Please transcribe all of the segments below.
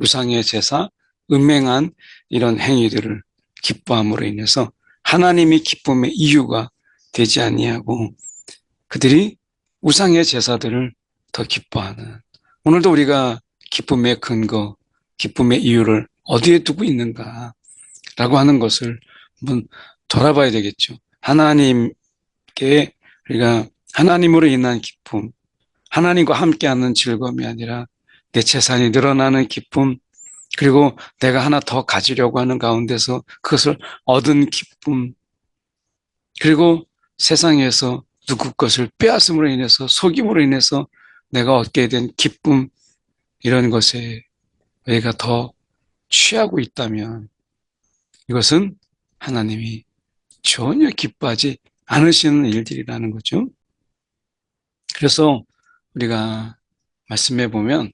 우상의 제사, 음행한 이런 행위들을 기뻐함으로 인해서 하나님이 기쁨의 이유가 되지 아니하고 그들이 우상의 제사들을 더 기뻐하는 오늘도 우리가 기쁨의 근거, 기쁨의 이유를 어디에 두고 있는가 라고 하는 것을 한번 돌아봐야 되겠죠. 하나님께 우리가 하나님으로 인한 기쁨, 하나님과 함께하는 즐거움이 아니라 내 재산이 늘어나는 기쁨, 그리고 내가 하나 더 가지려고 하는 가운데서 그것을 얻은 기쁨, 그리고 세상에서 누구 것을 빼앗음으로 인해서 속임으로 인해서 내가 얻게 된 기쁨, 이런 것에 우리가 더 취하고 있다면 이것은 하나님이 전혀 기뻐하지 않으시는 일들이라는 거죠. 그래서 우리가 말씀해 보면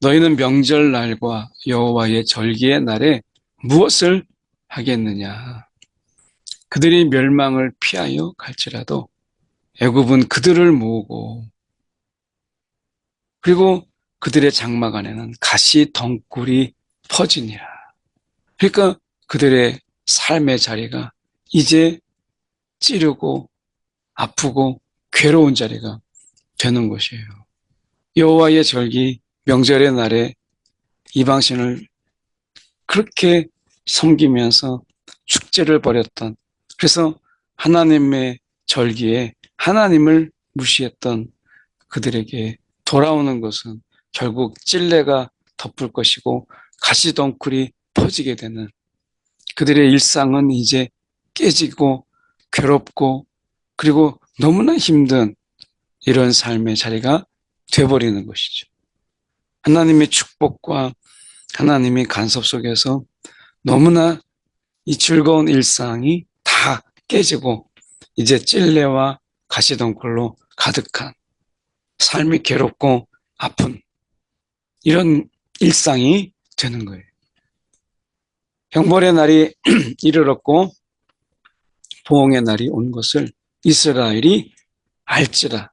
너희는 명절날과 여호와의 절기의 날에 무엇을 하겠느냐? 그들이 멸망을 피하여 갈지라도 애굽은 그들을 모으고 그리고 그들의 장막 안에는 가시 덩굴이 퍼지니라. 그러니까 그들의 삶의 자리가 이제 찌르고 아프고 괴로운 자리가 되는 것이에요. 여호와의 절기 명절의 날에 이방신을 그렇게 섬기면서 축제를 벌였던 그래서 하나님의 절기에 하나님을 무시했던 그들에게 돌아오는 것은 결국 찔레가 덮을 것이고 가시덩굴이 퍼지게 되는 그들의 일상은 이제 깨지고 괴롭고 그리고 너무나 힘든 이런 삶의 자리가 돼버리는 것이죠. 하나님의 축복과 하나님의 간섭 속에서 너무나 이 즐거운 일상이 다 깨지고 이제 찔레와 가시덩굴로 가득한 삶이 괴롭고 아픈 이런 일상이 되는 거예요. 형벌의 날이 이르렀고 보응의 날이 온 것을 이스라엘이 알지라.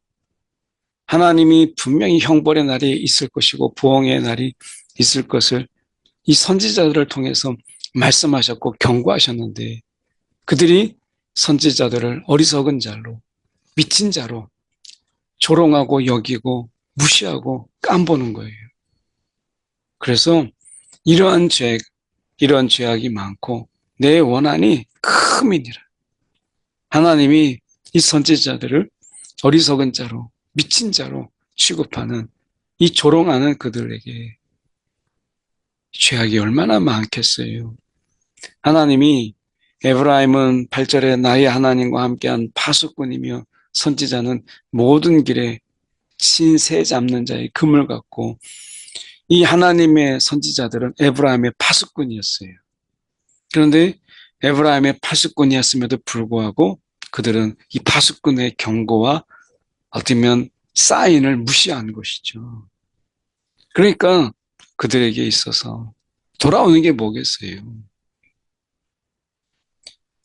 하나님이 분명히 형벌의 날이 있을 것이고 보응의 날이 있을 것을 이 선지자들을 통해서 말씀하셨고 경고하셨는데 그들이 선지자들을 어리석은 자로 미친 자로 조롱하고 여기고 무시하고 깜보는 거예요. 그래서 이러한 죄, 이러한 죄악이 많고 내 원한이 크민이라. 하나님이 이 선지자들을 어리석은 자로 미친 자로 취급하는 이 조롱하는 그들에게 죄악이 얼마나 많겠어요. 하나님이 에브라임은 8절에 나의 하나님과 함께한 파수꾼이며 선지자는 모든 길에 신세 잡는 자의 금을 갖고 이 하나님의 선지자들은 에브라임의 파수꾼이었어요. 그런데 에브라임의 파수꾼이었음에도 불구하고 그들은 이 파수꾼의 경고와 어쩌면 사인을 무시한 것이죠. 그러니까 그들에게 있어서 돌아오는 게 뭐겠어요?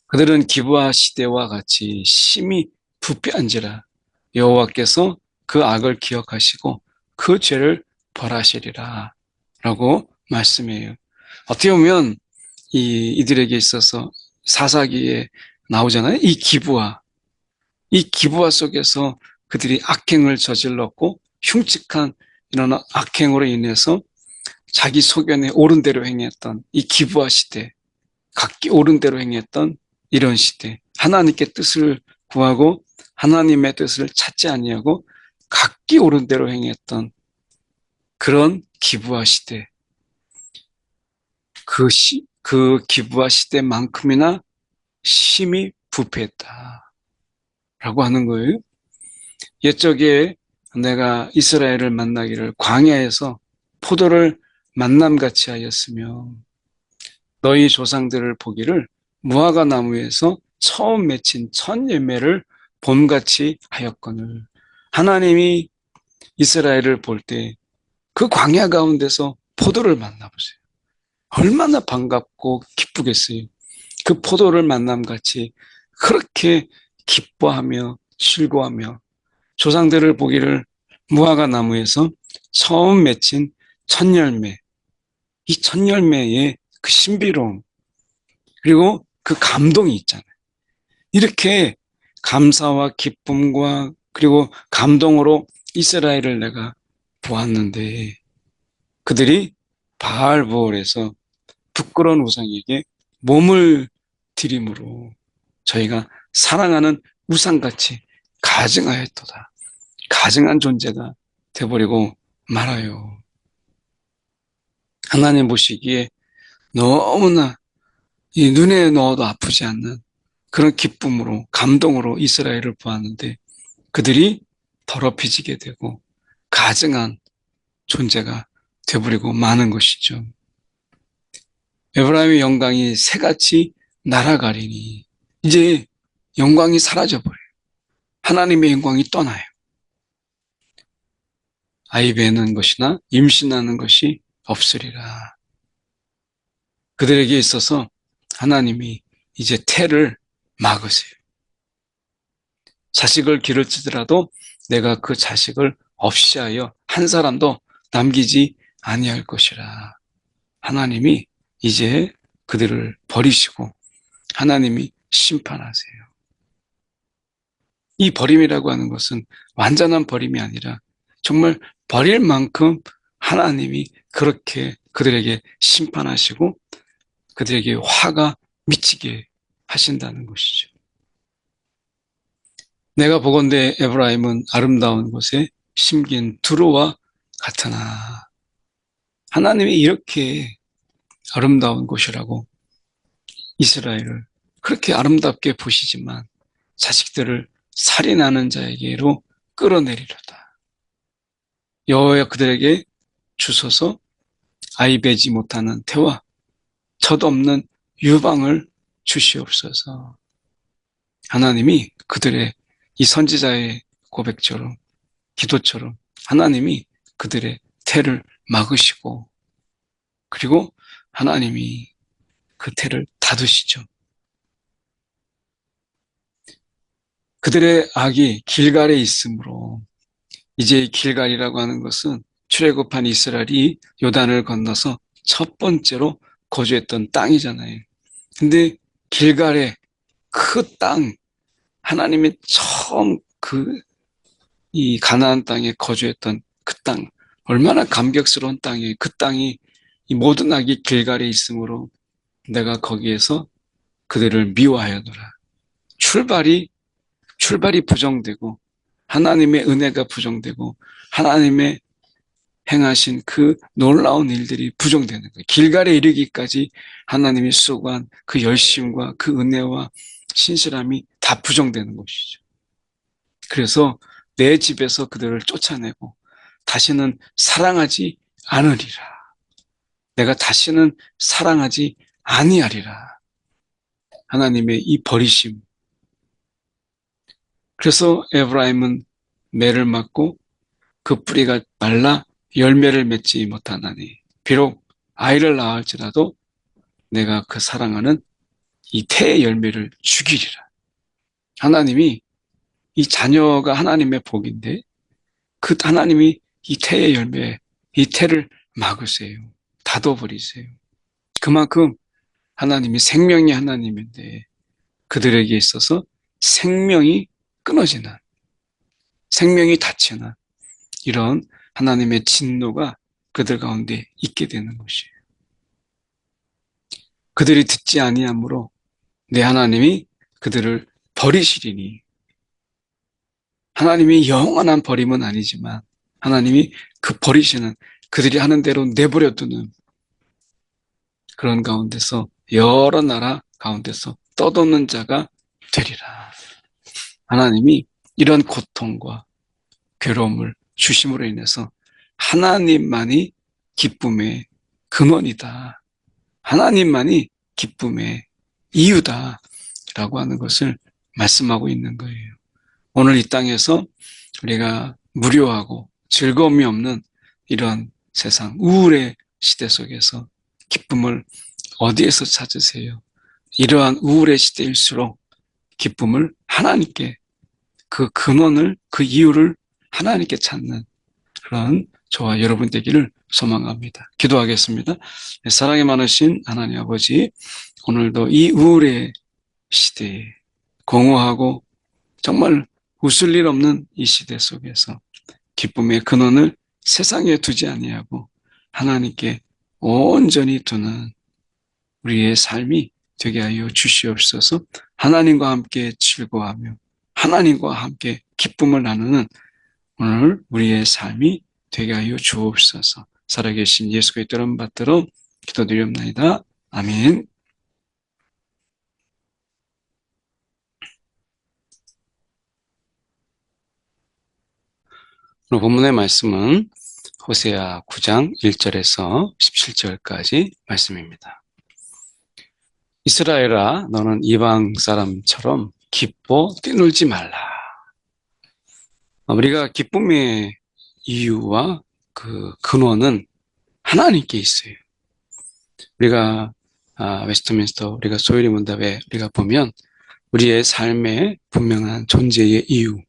그들은 기부와 시대와 같이 심히 부패한지라 여호와께서 그 악을 기억하시고 그 죄를 벌하시리라 라고 말씀해요. 어떻게 보면 이, 이들에게 있어서 사사기에 나오잖아요. 이 기부와 이 기부와 속에서 그들이 악행을 저질렀고 흉측한 이런 악행으로 인해서 자기 소견에 옳은 대로 행했던 이 기부와 시대, 각기 옳은 대로 행했던 이런 시대, 하나님께 뜻을 구하고 하나님의 뜻을 찾지 아니하고 각기 옳은 대로 행했던 그런 기부와 시대, 그 시, 그 기부와 시대만큼이나 심히 부패했다. 라고 하는 거예요. 옛적에 내가 이스라엘을 만나기를 광야에서 포도를 만남같이 하였으며 너희 조상들을 보기를 무화과 나무에서 처음 맺힌 첫 열매를 봄같이 하였거늘 하나님이 이스라엘을 볼 때 그 광야 가운데서 포도를 만나보세요. 얼마나 반갑고 기쁘겠어요. 그 포도를 만남 같이 그렇게 기뻐하며 즐거하며 조상들을 보기를 무화과 나무에서 처음 맺힌 첫 열매 이 첫 열매의 그 신비로움 그리고 그 감동이 있잖아요. 이렇게 감사와 기쁨과 그리고 감동으로 이스라엘을 내가 보았는데 그들이 바알보올에서 부끄러운 우상에게 몸을 들임으로 저희가 사랑하는 우상같이 가증하였도다. 가증한 존재가 돼버리고 말아요. 하나님 보시기에 너무나 이 눈에 넣어도 아프지 않는 그런 기쁨으로 감동으로 이스라엘을 보았는데 그들이 더럽혀지게 되고 가증한 존재가 되버리고 마는 것이죠. 에브라임의 영광이 새같이 날아가리니 이제 영광이 사라져버려요. 하나님의 영광이 떠나요. 아이 베는 것이나 임신하는 것이 없으리라. 그들에게 있어서 하나님이 이제 태를 막으세요. 자식을 기를지더라도 내가 그 자식을 없이 하여 한 사람도 남기지 아니할 것이라. 하나님이 이제 그들을 버리시고 하나님이 심판하세요. 이 버림이라고 하는 것은 완전한 버림이 아니라 정말 버릴 만큼 하나님이 그렇게 그들에게 심판하시고 그들에게 화가 미치게 하신다는 것이죠. 내가 보건대 에브라임은 아름다운 곳에 심긴 두루와 같으나 하나님이 이렇게 아름다운 곳이라고 이스라엘을 그렇게 아름답게 보시지만 자식들을 살인하는 자에게로 끌어내리려다. 여호와 그들에게 주소서 아이 베지 못하는 태와 젖없는 유방을 주시옵소서. 하나님이 그들의 이 선지자의 고백처럼 기도처럼 하나님이 그들의 태를 막으시고 그리고 하나님이 그 태를 닫으시죠. 그들의 악이 길갈에 있으므로 이제 길갈이라고 하는 것은 출애굽한 이스라엘이 요단을 건너서 첫 번째로 거주했던 땅이잖아요. 근데 길갈의 그 땅, 하나님이 처음 그 이 가나안 땅에 거주했던 그 땅, 얼마나 감격스러운 땅이에요. 그 땅이 이 모든 악이 길갈에 있으므로 내가 거기에서 그들을 미워하여노라. 출발이 출발이 부정되고 하나님의 은혜가 부정되고 하나님의 행하신 그 놀라운 일들이 부정되는 거예요. 길갈에 이르기까지 하나님이 수고한 그 열심과 그 은혜와 신실함이 다 부정되는 것이죠. 그래서 내 집에서 그들을 쫓아내고 다시는 사랑하지 않으리라. 내가 다시는 사랑하지 아니하리라. 하나님의 이 버리심. 그래서 에브라임은 매를 맞고 그 뿌리가 말라 열매를 맺지 못하나니 비록 아이를 낳을지라도 내가 그 사랑하는 이 태의 열매를 죽이리라. 하나님이 이 자녀가 하나님의 복인데 그 하나님이 이 태의 열매, 이 태를 막으세요. 닫아버리세요. 그만큼 하나님이 생명이 하나님인데 그들에게 있어서 생명이 끊어지는 생명이 닫히는 이런 하나님의 진노가 그들 가운데 있게 되는 것이에요. 그들이 듣지 아니하므로 내 하나님이 그들을 버리시리니 하나님이 영원한 버림은 아니지만 하나님이 그 버리시는 그들이 하는 대로 내버려 두는 그런 가운데서 여러 나라 가운데서 떠도는 자가 되리라. 하나님이 이런 고통과 괴로움을 주심으로 인해서 하나님만이 기쁨의 근원이다. 하나님만이 기쁨의 이유다. 라고 하는 것을 말씀하고 있는 거예요. 오늘 이 땅에서 우리가 무료하고 즐거움이 없는 이런 세상, 우울의 시대 속에서 기쁨을 어디에서 찾으세요? 이러한 우울의 시대일수록 기쁨을 하나님께 그 근원을, 그 이유를 하나님께 찾는 그런 저와 여러분 되기를 소망합니다. 기도하겠습니다. 네, 사랑이 많으신 하나님 아버지, 오늘도 이 우울의 시대에 공허하고 정말 웃을 일 없는 이 시대 속에서 기쁨의 근원을 세상에 두지 아니하고 하나님께 온전히 두는 우리의 삶이 되게 하여 주시옵소서 하나님과 함께 즐거워하며 하나님과 함께 기쁨을 나누는 오늘 우리의 삶이 되게 하여 주옵소서 살아계신 예수 그리스도의 이름 받들어 기도드리옵나이다. 아멘 오늘 본문의 말씀은 호세아 9장 1절에서 17절까지 말씀입니다. 이스라엘아 너는 이방 사람처럼 기뻐 뛰놀지 말라. 우리가 기쁨의 이유와 그 근원은 하나님께 있어요. 우리가 아, 웨스트민스터 우리가 소요리 문답에 우리가 보면 우리의 삶의 분명한 존재의 이유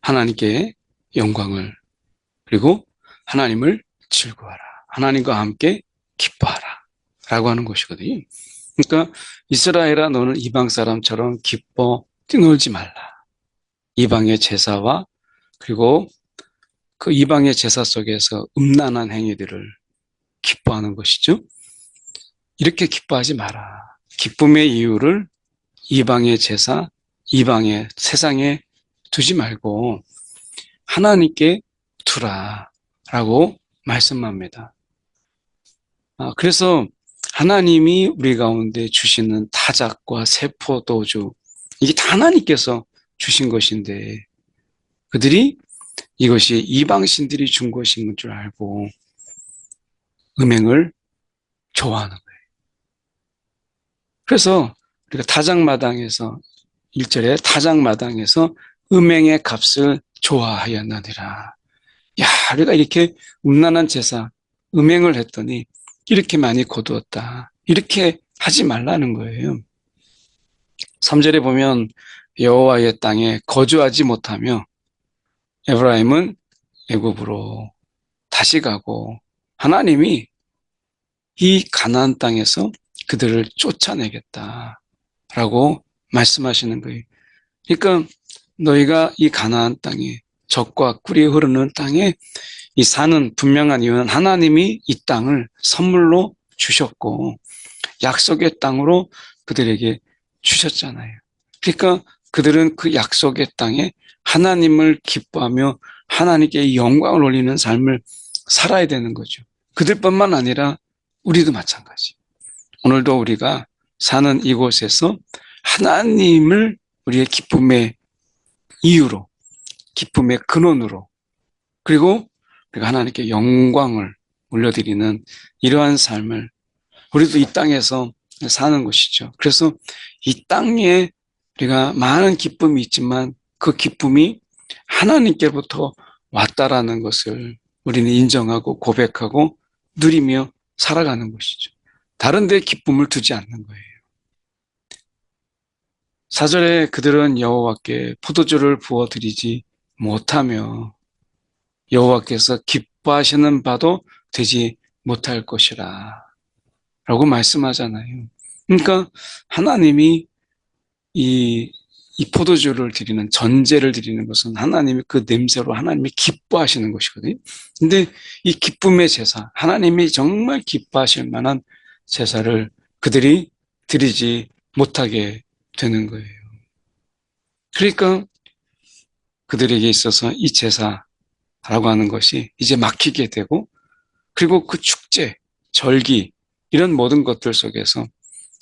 하나님께 영광을 그리고 하나님을 즐거워하라. 하나님과 함께 기뻐하라. 라고 하는 것이거든요. 그러니까 이스라엘아 너는 이방 사람처럼 기뻐 뛰놀지 말라. 이방의 제사와 그리고 그 이방의 제사 속에서 음란한 행위들을 기뻐하는 것이죠. 이렇게 기뻐하지 마라. 기쁨의 이유를 이방의 제사, 이방의 세상에 두지 말고 하나님께 두라 라고 말씀합니다. 아, 그래서 하나님이 우리 가운데 주시는 타작과 세포 도주 이게 다 하나님께서 주신 것인데 그들이 이것이 이방신들이 준 것인 줄 알고 음행을 좋아하는 거예요. 그래서 우리가 타작마당에서 1절에 타작마당에서 음행의 값을 좋아하였느니라. 야, 우리가 이렇게 음란한 제사, 음행을 했더니 이렇게 많이 거두었다. 이렇게 하지 말라는 거예요. 3절에 보면 여호와의 땅에 거주하지 못하며 에브라임은 애굽으로 다시 가고 하나님이 이 가나안 땅에서 그들을 쫓아내겠다라고 말씀하시는 거예요. 그러니까 너희가 이 가나안 땅에 적과 꿀이 흐르는 땅에 이 산은 분명한 이유는 하나님이 이 땅을 선물로 주셨고 약속의 땅으로 그들에게 주셨잖아요. 그러니까 그들은 그 약속의 땅에 하나님을 기뻐하며 하나님께 영광을 올리는 삶을 살아야 되는 거죠. 그들뿐만 아니라 우리도 마찬가지. 오늘도 우리가 사는 이곳에서 하나님을 우리의 기쁨의 이유로 기쁨의 근원으로 그리고 우리가 하나님께 영광을 올려드리는 이러한 삶을 우리도 이 땅에서 사는 것이죠. 그래서 이 땅에 우리가 많은 기쁨이 있지만 그 기쁨이 하나님께로부터 왔다라는 것을 우리는 인정하고 고백하고 누리며 살아가는 것이죠. 다른 데 기쁨을 두지 않는 거예요. 사절에 그들은 여호와께 포도주를 부어 드리지 못하며 여호와께서 기뻐하시는 바도 되지 못할 것이라 라고 말씀하잖아요. 그러니까 하나님이 이, 이 포도주를 드리는 전제를 드리는 것은 하나님이 그 냄새로 하나님이 기뻐하시는 것이거든요. 근데 이 기쁨의 제사, 하나님이 정말 기뻐하실 만한 제사를 그들이 드리지 못하게 되는 거예요. 그러니까 그들에게 있어서 이 제사 라고 하는 것이 이제 막히게 되고 그리고 그 축제, 절기 이런 모든 것들 속에서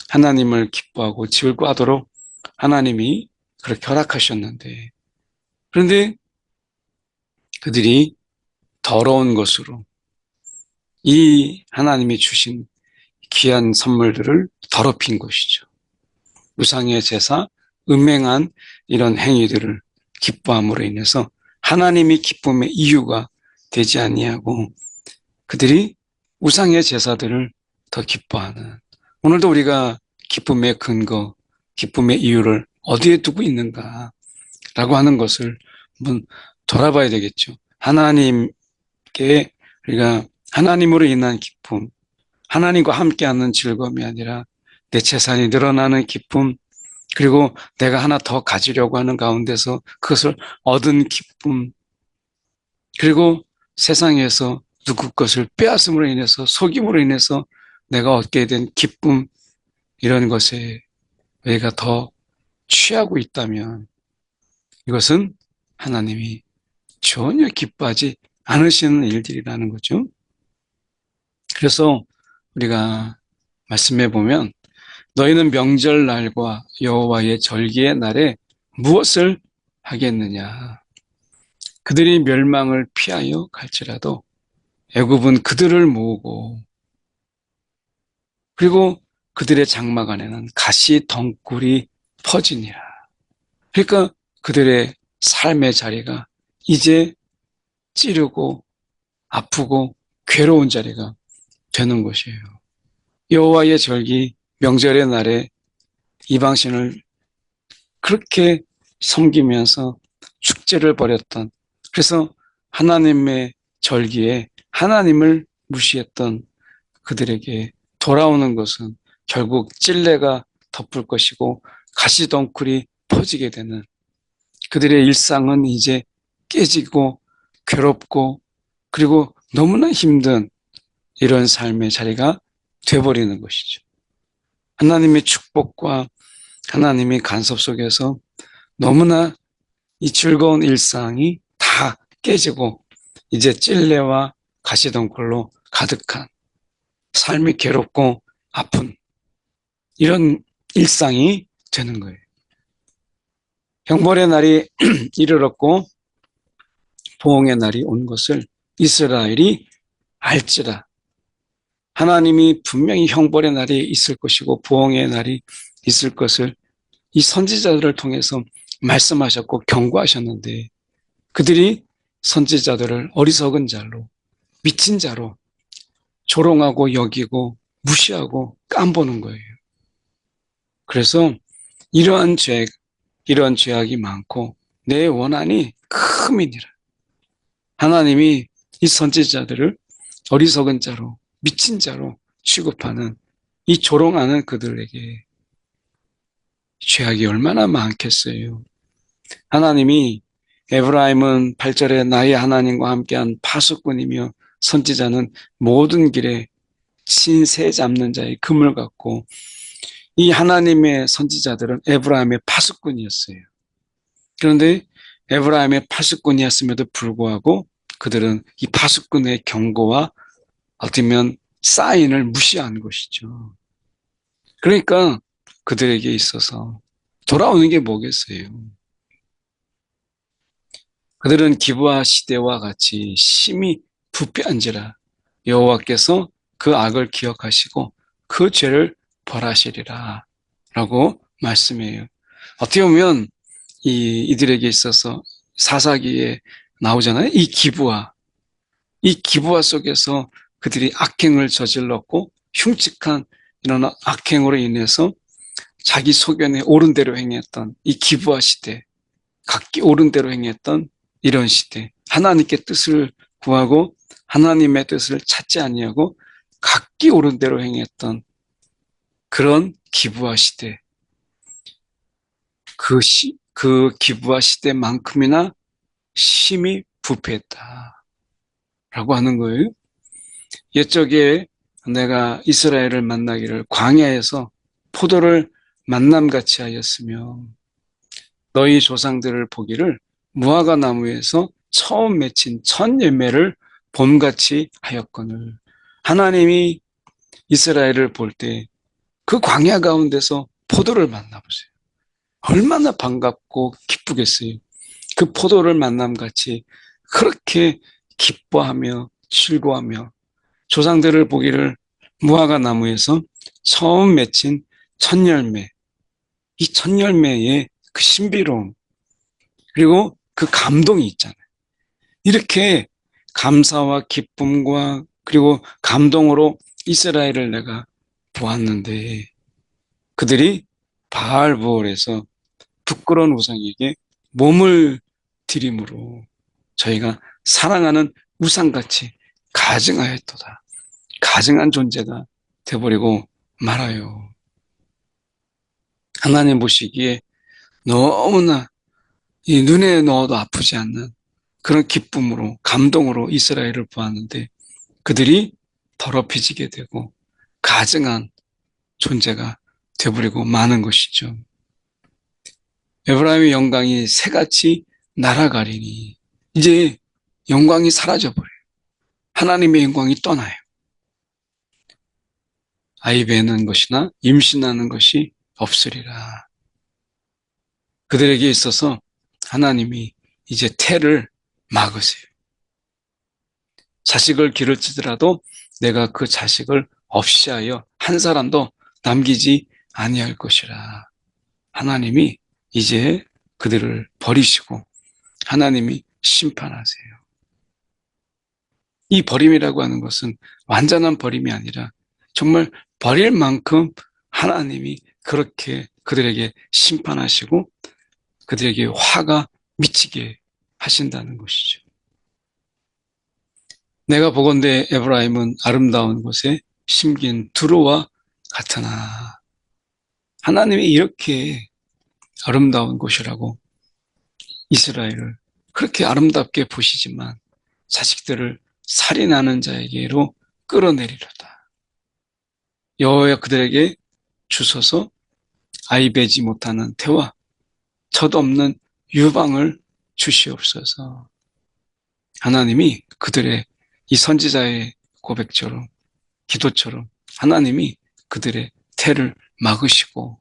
하나님을 기뻐하고 즐거워하도록 하나님이 그렇게 허락하셨는데 그런데 그들이 더러운 것으로 이 하나님이 주신 귀한 선물들을 더럽힌 것이죠. 우상의 제사, 음행한 이런 행위들을 기뻐함으로 인해서 하나님이 기쁨의 이유가 되지 아니하고 그들이 우상의 제사들을 더 기뻐하는 오늘도 우리가 기쁨의 근거, 기쁨의 이유를 어디에 두고 있는가 라고 하는 것을 한번 돌아봐야 되겠죠. 하나님께 우리가 하나님으로 인한 기쁨, 하나님과 함께하는 즐거움이 아니라 내 재산이 늘어나는 기쁨, 그리고 내가 하나 더 가지려고 하는 가운데서 그것을 얻은 기쁨, 그리고 세상에서 누구 것을 빼앗음으로 인해서 속임으로 인해서 내가 얻게 된 기쁨, 이런 것에 우리가 더 취하고 있다면 이것은 하나님이 전혀 기뻐하지 않으시는 일들이라는 거죠. 그래서 우리가 말씀해 보면 너희는 명절날과 여호와의 절기의 날에 무엇을 하겠느냐? 그들이 멸망을 피하여 갈지라도 애굽은 그들을 모으고 그리고 그들의 장막 안에는 가시 덩굴이 퍼지니라. 그러니까 그들의 삶의 자리가 이제 찌르고 아프고 괴로운 자리가 되는 것이에요. 여호와의 절기 명절의 날에 이방신을 그렇게 섬기면서 축제를 벌였던 그래서 하나님의 절기에 하나님을 무시했던 그들에게 돌아오는 것은 결국 찔레가 덮을 것이고 가시덩굴이 퍼지게 되는 그들의 일상은 이제 깨지고 괴롭고 그리고 너무나 힘든 이런 삶의 자리가 돼버리는 것이죠. 하나님의 축복과 하나님의 간섭 속에서 너무나 이 즐거운 일상이 다 깨지고 이제 찔레와 가시덩굴로 가득한 삶이 괴롭고 아픈 이런 일상이 되는 거예요. 형벌의 날이 이르렀고 보응의 날이 온 것을 이스라엘이 알지라. 하나님이 분명히 형벌의 날이 있을 것이고 보응의 날이 있을 것을 이 선지자들을 통해서 말씀하셨고 경고하셨는데 그들이 선지자들을 어리석은 자로 미친 자로 조롱하고 여기고 무시하고 깜보는 거예요. 그래서 이러한 죄, 이러한 죄악이 많고 내 원한이 크민이라. 하나님이 이 선지자들을 어리석은 자로 미친 자로 취급하는 이 조롱하는 그들에게 죄악이 얼마나 많겠어요. 하나님이 에브라임은 8절에 나의 하나님과 함께한 파수꾼이며 선지자는 모든 길에 신세 잡는 자의 금을 갖고 이 하나님의 선지자들은 에브라임의 파수꾼이었어요. 그런데 에브라임의 파수꾼이었음에도 불구하고 그들은 이 파수꾼의 경고와 어쩌면 사인을 무시한 것이죠. 그러니까 그들에게 있어서 돌아오는 게 뭐겠어요? 그들은 기부와 시대와 같이 심히 부패한지라 여호와께서 그 악을 기억하시고 그 죄를 벌하시리라 라고 말씀해요. 어떻게 보면 이, 이들에게 있어서 사사기에 나오잖아요. 이 기부와 이 기부와 속에서 그들이 악행을 저질렀고 흉측한 이런 악행으로 인해서 자기 소견에 옳은 대로 행했던 이 기부와 시대, 각기 옳은 대로 행했던 이런 시대, 하나님께 뜻을 구하고 하나님의 뜻을 찾지 아니하고 각기 옳은 대로 행했던 그런 기부와 시대, 그 시, 그 기부와 시대만큼이나 심히 부패했다. 라고 하는 거예요. 옛적에 내가 이스라엘을 만나기를 광야에서 포도를 만남같이 하였으며 너희 조상들을 보기를 무화과 나무에서 처음 맺힌 첫 열매를 봄같이 하였거늘 하나님이 이스라엘을 볼 때 그 광야 가운데서 포도를 만나보세요. 얼마나 반갑고 기쁘겠어요. 그 포도를 만남같이 그렇게 기뻐하며 즐거워하며 조상들을 보기를 무화과 나무에서 처음 맺힌 첫 열매, 이 첫 열매의 그 신비로움, 그리고 그 감동이 있잖아요. 이렇게 감사와 기쁨과 그리고 감동으로 이스라엘을 내가 보았는데 그들이 바알부올에서 부끄러운 우상에게 몸을 들임으로 저희가 사랑하는 우상같이 가증하였도다. 가증한 존재가 돼버리고 말아요. 하나님 보시기에 너무나 이 눈에 넣어도 아프지 않는 그런 기쁨으로 감동으로 이스라엘을 보았는데 그들이 더럽혀지게 되고 가증한 존재가 되버리고 마는 것이죠. 에브라임의 영광이 새같이 날아가리니 이제 영광이 사라져버려요. 하나님의 영광이 떠나요. 아이 베는 것이나 임신하는 것이 없으리라. 그들에게 있어서 하나님이 이제 태를 막으세요. 자식을 기를지더라도 내가 그 자식을 없이 하여 한 사람도 남기지 아니할 것이라. 하나님이 이제 그들을 버리시고 하나님이 심판하세요. 이 버림이라고 하는 것은 완전한 버림이 아니라 정말 버릴 만큼 하나님이 그렇게 그들에게 심판하시고 그들에게 화가 미치게 하신다는 것이죠. 내가 보건대 에브라임은 아름다운 곳에 심긴 두루와 같으나 하나님이 이렇게 아름다운 곳이라고 이스라엘을 그렇게 아름답게 보시지만 자식들을 살인하는 자에게로 끌어내리려다. 여호와 그들에게 주소서 아이 베지 못하는 태와 젖없는 유방을 주시옵소서. 하나님이 그들의 이 선지자의 고백처럼 기도처럼 하나님이 그들의 태를 막으시고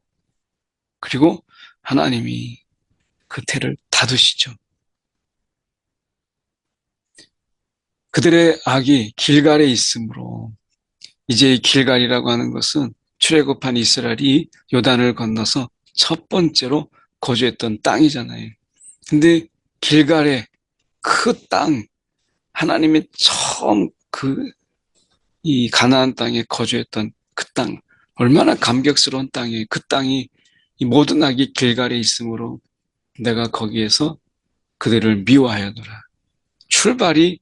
그리고 하나님이 그 태를 닫으시죠. 그들의 악이 길갈에 있으므로 이제 길갈이라고 하는 것은 출애굽한 이스라엘이 요단을 건너서 첫 번째로 거주했던 땅이잖아요. 근데 길갈에 그 땅, 하나님이 처음 그 이 가나안 땅에 거주했던 그 땅, 얼마나 감격스러운 땅이에요. 그 땅이 이 모든 악이 길갈에 있으므로 내가 거기에서 그들을 미워하여노라. 출발이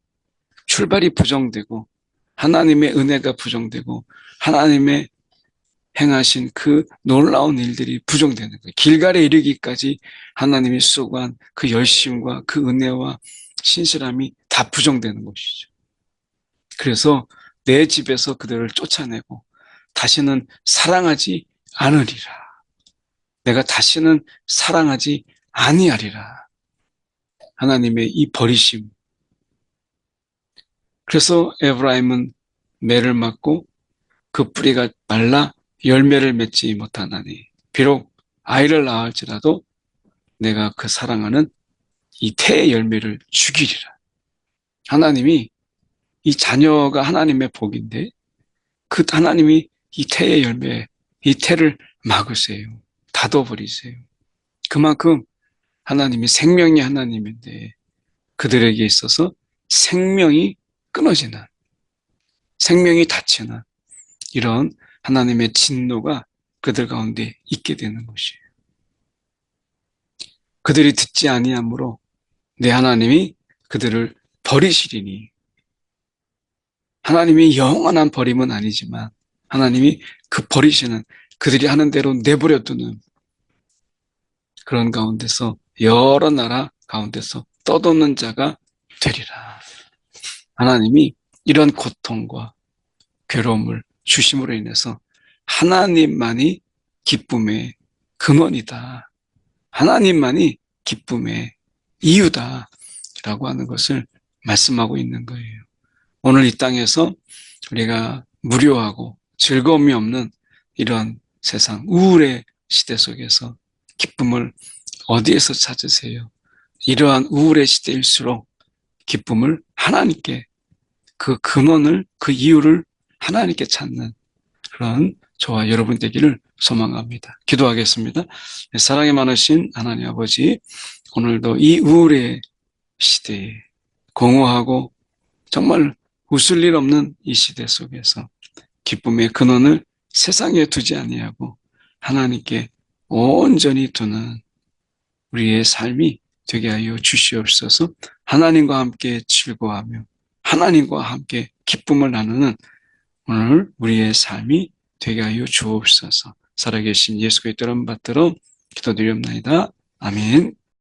출발이 부정되고 하나님의 은혜가 부정되고 하나님의 행하신 그 놀라운 일들이 부정되는 거예요. 길갈에 이르기까지 하나님이 수고한 그 열심과 그 은혜와 신실함이 다 부정되는 것이죠. 그래서 내 집에서 그들을 쫓아내고 다시는 사랑하지 않으리라. 내가 다시는 사랑하지 아니하리라. 하나님의 이 버리심. 그래서 에브라임은 매를 맞고 그 뿌리가 말라 열매를 맺지 못하나니 비록 아이를 낳을지라도 내가 그 사랑하는 이 태의 열매를 죽이리라. 하나님이 이 자녀가 하나님의 복인데 그 하나님이 이 태의 열매, 이 태를 막으세요. 닫아버리세요. 그만큼 하나님이 생명이 하나님인데 그들에게 있어서 생명이 끊어지는 생명이 닫히는 이런 하나님의 진노가 그들 가운데 있게 되는 것이에요. 그들이 듣지 아니하므로 내 하나님이 그들을 버리시리니 하나님이 영원한 버림은 아니지만 하나님이 그 버리시는 그들이 하는 대로 내버려 두는 그런 가운데서 여러 나라 가운데서 떠도는 자가 되리라. 하나님이 이런 고통과 괴로움을 주심으로 인해서 하나님만이 기쁨의 근원이다. 하나님만이 기쁨의 이유다. 라고 하는 것을 말씀하고 있는 거예요. 오늘 이 땅에서 우리가 무료하고 즐거움이 없는 이런 세상, 우울의 시대 속에서 기쁨을 어디에서 찾으세요? 이러한 우울의 시대일수록 기쁨을 하나님께 그 근원을, 그 이유를 하나님께 찾는 그런 저와 여러분 되기를 소망합니다. 기도하겠습니다. 네, 사랑이 많으신 하나님 아버지, 오늘도 이 우울의 시대에 공허하고 정말 웃을 일 없는 이 시대 속에서 기쁨의 근원을 세상에 두지 아니하고 하나님께 온전히 두는 우리의 삶이 되게 하여 주시옵소서 하나님과 함께 즐거워하며 하나님과 함께 기쁨을 나누는 오늘 우리의 삶이 되게 하여 주옵소서. 살아계신 예수 그리스도를 받들어 기도드리옵나이다. 아멘.